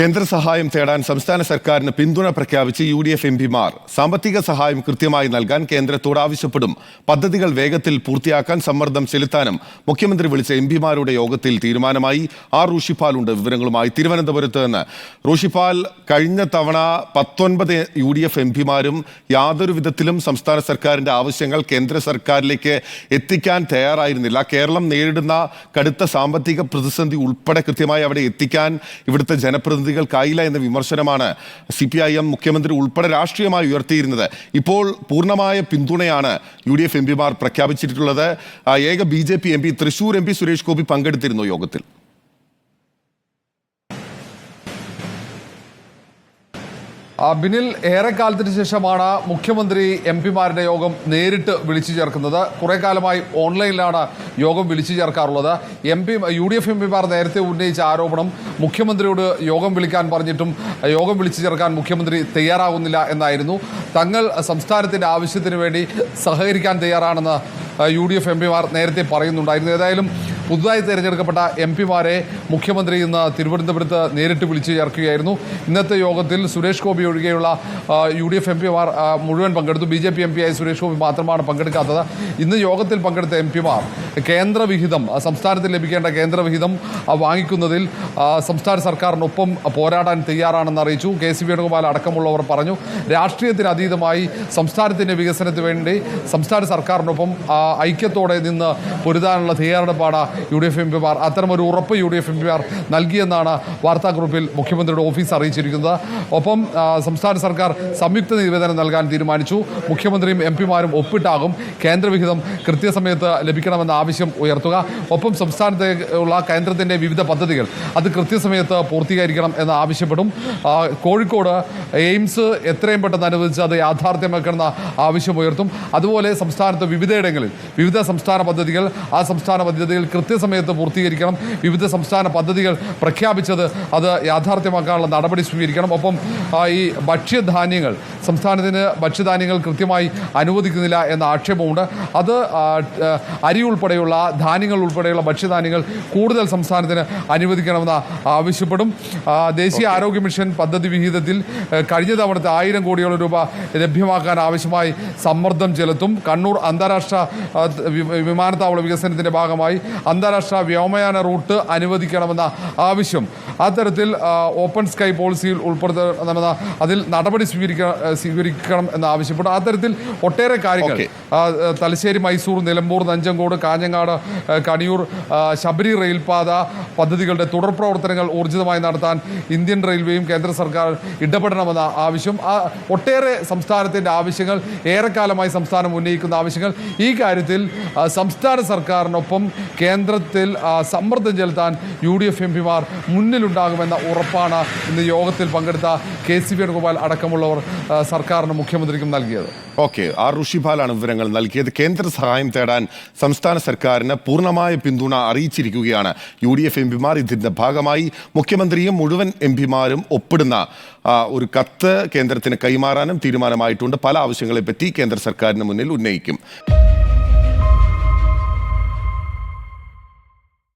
കേന്ദ്ര സഹായം തേടാൻ സംസ്ഥാന സർക്കാരിന് പിന്തുണ പ്രഖ്യാപിച്ച് യു ഡി എഫ് എം പിമാർ സാമ്പത്തിക സഹായം കൃത്യമായി നൽകാൻ കേന്ദ്രത്തോട് ആവശ്യപ്പെടും. പദ്ധതികൾ വേഗത്തിൽ പൂർത്തിയാക്കാൻ സമ്മർദ്ദം ചെലുത്താനും മുഖ്യമന്ത്രി വിളിച്ച എം പിമാരുടെ യോഗത്തിൽ തീരുമാനമായി. ആർ റൂഷിപ്പാലുണ്ട് വിവരങ്ങളുമായി തിരുവനന്തപുരത്ത് നിന്ന്. റൂഷിപ്പാൽ കഴിഞ്ഞ തവണ പത്തൊൻപത് യു ഡി എഫ് എം പിമാരും യാതൊരു വിധത്തിലും സംസ്ഥാന സർക്കാരിന്റെ ആവശ്യങ്ങൾ കേന്ദ്ര സർക്കാരിലേക്ക് എത്തിക്കാൻ തയ്യാറായിരുന്നില്ല. കേരളം നേരിടുന്ന കടുത്ത സാമ്പത്തിക പ്രതിസന്ധി ഉൾപ്പെടെ കൃത്യമായി അവിടെ എത്തിക്കാൻ ഇവിടുത്തെ ജനപ്രതിനിധികൾക്കായില്ല എന്ന വിമർശനമാണ് സി പി ഐ എം മുഖ്യമന്ത്രി ഉൾപ്പെടെ രാഷ്ട്രീയമായി ഉയർത്തിയിരുന്നത്. ഇപ്പോൾ പൂർണമായ പിന്തുണയാണ് യു ഡി എഫ് എം പിമാർ പ്രഖ്യാപിച്ചിട്ടുള്ളത്. ഏക B J P M P Thrissur M P Suresh Gopi പങ്കെടുത്തിരുന്നു യോഗത്തിൽ. ബിനിൽ ഏറെക്കാലത്തിന് ശേഷമാണ് മുഖ്യമന്ത്രി എം പിമാരുടെ യോഗം നേരിട്ട് വിളിച്ചു ചേർക്കുന്നത്. കുറെ കാലമായി ഓൺലൈനിലാണ് യോഗം വിളിച്ചു ചേർക്കാറുള്ളത്. M P U D F M പിമാർ നേരത്തെ ഉന്നയിച്ച ആരോപണം മുഖ്യമന്ത്രിയോട് യോഗം വിളിക്കാൻ പറഞ്ഞിട്ടും യോഗം വിളിച്ചു ചേർക്കാൻ മുഖ്യമന്ത്രി തയ്യാറാകുന്നില്ല എന്നായിരുന്നു. തങ്ങൾ സംസ്ഥാനത്തിന്റെ ആവശ്യത്തിന് വേണ്ടി സഹകരിക്കാൻ തയ്യാറാണെന്ന് യു ഡി എഫ് എം പിമാർ നേരത്തെ പറയുന്നുണ്ടായിരുന്നു. ഏതായാലും പുതുതായി തിരഞ്ഞെടുക്കപ്പെട്ട എം പിമാരെ മുഖ്യമന്ത്രി ഇന്ന് തിരുവനന്തപുരത്ത് നേരിട്ട് വിളിച്ച് ചേർക്കുകയായിരുന്നു. ഇന്നത്തെ യോഗത്തിൽ സുരേഷ് ഗോപി ഒഴികെയുള്ള യു ഡി എഫ് എം പിമാർ മുഴുവൻ പങ്കെടുത്തു. B J P M P ആയി സുരേഷ് ഗോപി മാത്രമാണ് പങ്കെടുക്കാത്തത്. ഇന്ന് യോഗത്തിൽ പങ്കെടുത്ത എം പിമാർ കേന്ദ്രവിഹിതം സംസ്ഥാനത്തിന് ലഭിക്കേണ്ട കേന്ദ്രവിഹിതം വാങ്ങിക്കുന്നതിൽ സംസ്ഥാന സർക്കാരിനൊപ്പം പോരാടാൻ തയ്യാറാണെന്ന് അറിയിച്ചു. കെ സി വേണുഗോപാൽ അടക്കമുള്ളവർ പറഞ്ഞു രാഷ്ട്രീയത്തിന് അതീതമായി സംസ്ഥാനത്തിന്റെ വികസനത്തിന് വേണ്ടി സംസ്ഥാന സർക്കാരിനൊപ്പം ഐക്യത്തോടെ നിന്ന് പൊരുതാനുള്ള തയ്യാറെടുപ്പാണ് യു ഡി എഫ് എം പിമാർ അത്തരമൊരു ഉറപ്പ് യു ഡി എഫ് എം പിമാർ നൽകിയെന്നാണ് വാർത്താക്കുറിപ്പിൽ മുഖ്യമന്ത്രിയുടെ ഓഫീസ് അറിയിച്ചിരിക്കുന്നത്. ഒപ്പം സംസ്ഥാന സർക്കാർ സംയുക്ത നിവേദനം നൽകാൻ തീരുമാനിച്ചു. മുഖ്യമന്ത്രിയും എം പിമാരും ഒപ്പിട്ടാകും. കേന്ദ്രവിഹിതം കൃത്യസമയത്ത് ലഭിക്കണമെന്ന ആവശ്യം ഉയർത്തുക. ഒപ്പം സംസ്ഥാനത്തെ ഉള്ള കേന്ദ്രത്തിന്റെ വിവിധ പദ്ധതികൾ അത് കൃത്യസമയത്ത് പൂർത്തീകരിക്കണം എന്ന് ആവശ്യപ്പെടും. കോഴിക്കോട് എയിംസ് എത്രയും പെട്ടെന്ന് അനുവദിച്ച് അത് യാഥാർത്ഥ്യമാക്കണമെന്ന ആവശ്യം ഉയർത്തും. അതുപോലെ സംസ്ഥാനത്ത് വിവിധയിടങ്ങളിൽ വിവിധ സംസ്ഥാന പദ്ധതികൾ ആ സംസ്ഥാന പദ്ധതികൾ കൃത്യസമയത്ത് പൂർത്തീകരിക്കണം. വിവിധ സംസ്ഥാന പദ്ധതികൾ പ്രഖ്യാപിച്ചത് അത് യാഥാർത്ഥ്യമാക്കാനുള്ള നടപടി സ്വീകരിക്കണം. ഒപ്പം ഈ ഭക്ഷ്യധാന്യങ്ങൾ സംസ്ഥാനത്തിന് ഭക്ഷ്യധാന്യങ്ങൾ കൃത്യമായി അനുവദിക്കുന്നില്ല എന്ന ആക്ഷേപമുണ്ട്. അത് അരി ഉൾപ്പെടെയുള്ള ധാന്യങ്ങൾ ഉൾപ്പെടെയുള്ള ഭക്ഷ്യധാന്യങ്ങൾ കൂടുതൽ സംസ്ഥാനത്തിന് അനുവദിക്കണമെന്ന് ആവശ്യപ്പെടും. ദേശീയ ആരോഗ്യ മിഷൻ പദ്ധതി വിഹിതത്തിൽ കഴിഞ്ഞ തവണത്തെ ആയിരം കോടിയോളം രൂപ ലഭ്യമാക്കാൻ ആവശ്യമായി സമ്മർദ്ദം ചെലുത്തും. കണ്ണൂർ അന്താരാഷ്ട്ര വിമാനത്താവള വികസനത്തിന്റെ ഭാഗമായി അന്താരാഷ്ട്ര വ്യോമയാന റൂട്ട് അനുവദിക്കണമെന്ന ആവശ്യം. അത്തരത്തിൽ ഓപ്പൺ സ്കൈ പോളിസിയിൽ ഉൾപ്പെടുത്തണമെന്ന അതിൽ നടപടി സ്വീകരിക്ക സ്വീകരിക്കണം എന്ന് ആവശ്യപ്പെട്ടു. അത്തരത്തിൽ ഒട്ടേറെ കാര്യങ്ങൾ. തലശ്ശേരി മൈസൂർ നിലമ്പൂർ നഞ്ചങ്കോട് കാഞ്ഞങ്ങാട് കണിയൂർ ശബരി റെയിൽപാത പദ്ധതികളുടെ തുടർ പ്രവർത്തനങ്ങൾ ഊർജിതമായി നടത്താൻ ഇന്ത്യൻ റെയിൽവേയും കേന്ദ്ര സർക്കാർ ഇടപെടണമെന്ന ആവശ്യം. ഒട്ടേറെ സംസ്ഥാനത്തിന്റെ ആവശ്യങ്ങൾ ഏറെക്കാലമായി സംസ്ഥാനം ഉന്നയിക്കുന്ന ആവശ്യങ്ങൾ. ഈ കാര്യത്തിൽ സംസ്ഥാന സർക്കാരിനൊപ്പം കേന്ദ്രത്തിൽ സമ്മർദ്ദം ചെലുത്താൻ യു ഡി എഫ് എം പിമാർ മുന്നിലുണ്ടാകുമെന്ന ഉറപ്പാണ് ഇന്ന് യോഗത്തിൽ പങ്കെടുത്ത കെ സി വേണുഗോപാൽ അടക്കമുള്ളവർ സർക്കാരിന് മുഖ്യമന്ത്രിക്കും നൽകിയത്. ഓക്കെ ആർ ഋഷിപാലാണ് വിവരങ്ങൾ നൽകിയത്. കേന്ദ്ര സഹായം തേടാൻ സംസ്ഥാന സർക്കാരിന് പൂർണമായ പിന്തുണ അറിയിച്ചിരിക്കുകയാണ് യു ഡി എഫ് എം പിമാർ. ഇതിന്റെ ഭാഗമായി മുഖ്യമന്ത്രിയും മുഴുവൻ എം പിമാരും ഒപ്പിടുന്ന ഒരു കത്ത് കേന്ദ്രത്തിന് കൈമാറാനും തീരുമാനമായിട്ടുണ്ട്. പല ആവശ്യങ്ങളെപ്പറ്റി കേന്ദ്ര സർക്കാരിന് മുന്നിൽ ഉന്നയിക്കും.